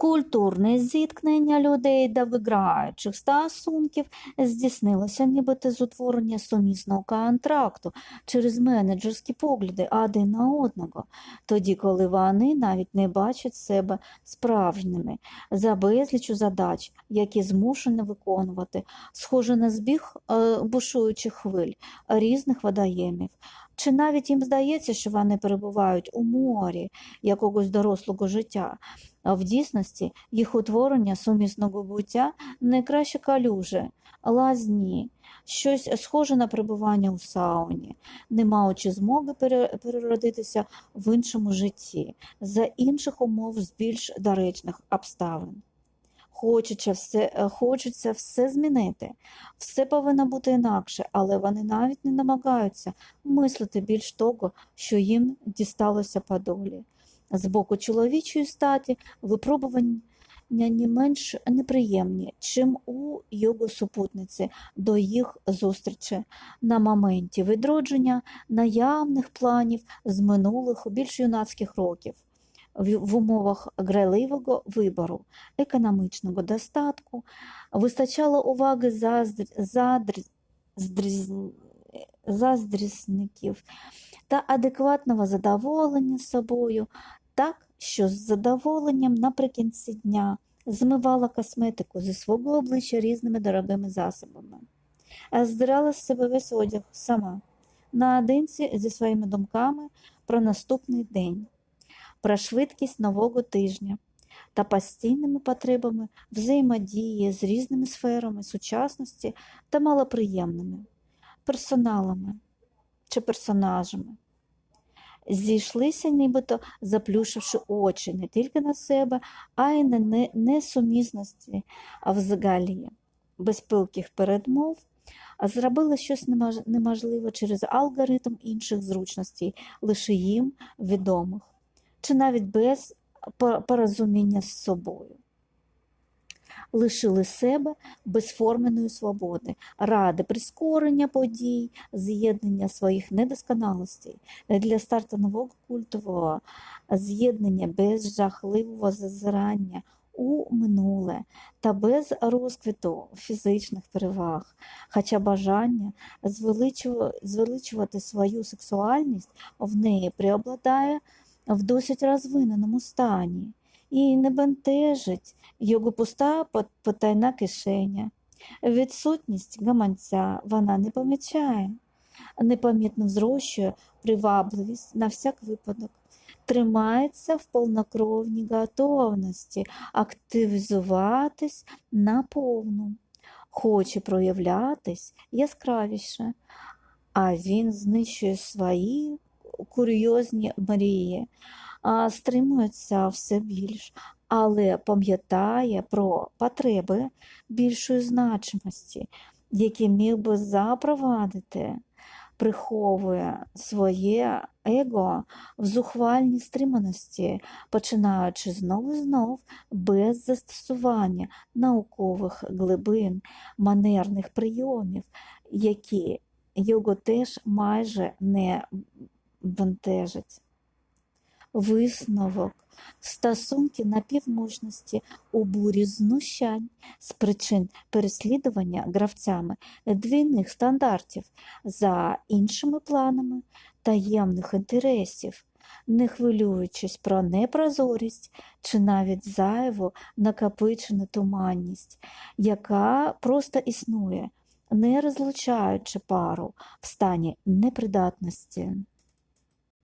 Культурне зіткнення людей до виграючих стосунків здійснилося нібито з утворення сумісного контракту через менеджерські погляди один на одного, тоді, коли вони навіть не бачать себе справжніми, за безлічу задач, які змушені виконувати, схоже на збіг е, бушуючих хвиль різних водоємів. Чи навіть їм здається, що вони перебувають у морі якогось дорослого життя, а в дійсності їх утворення сумісного буття найкраще калюже, лазні, щось схоже на перебування у сауні, не маючи змоги пере- переродитися в іншому житті, за інших умов з більш доречних обставин. Хочеться все, хочеться все змінити, все повинно бути інакше, але вони навіть не намагаються мислити більш того, що їм дісталося по долі. З боку чоловічої статі випробування не менш неприємні, чим у його супутниці до їх зустрічі на моменті відродження наявних планів з минулих більш юнацьких років. В умовах грайливого вибору, економічного достатку вистачало уваги задрі- здріз- заздрісників та адекватного задоволення собою, так що з задоволенням наприкінці дня змивала косметику зі свого обличчя різними дорогими засобами, а здирала з себе весь одяг сама, наодинці зі своїми думками про наступний день, про швидкість нового тижня та постійними потребами взаємодії з різними сферами сучасності та малоприємними персоналами чи персонажами. Зійшлися, нібито заплющивши очі не тільки на себе, а й на несумісності а взагалі. Без пилких передмов зробили щось неможливе через алгоритм інших зручностей, лише їм відомих, чи навіть без порозуміння з собою. Лишили себе безформеної свободи, ради прискорення подій, з'єднання своїх недосконалостей. Для старту нового культового з'єднання без жахливого зазирання у минуле та без розквіту фізичних переваг, хоча бажання звеличувати свою сексуальність в неї преобладає в досить розвиненому стані і не бентежить його пуста потайна кишеня. Відсутність гаманця вона не помічає, непомітно зрощує привабливість на всяк випадок, тримається в повнокровній готовності активізуватись наповну, хоче проявлятись яскравіше, а він знищує свої курйозні мрії, стримується все більш, але пам'ятає про потреби більшої значимості, які міг би запровадити, приховує своє его в зухвальній стриманості, починаючи знову і знов без застосування наукових глибин, манерних прийомів, які його теж майже не бентежать. Висновок стосунки напівмощності у бурі знущань з причин переслідування гравцями двійних стандартів за іншими планами таємних інтересів, не хвилюючись про непрозорість чи навіть зайву накопичену туманність, яка просто існує, не розлучаючи пару в стані непридатності.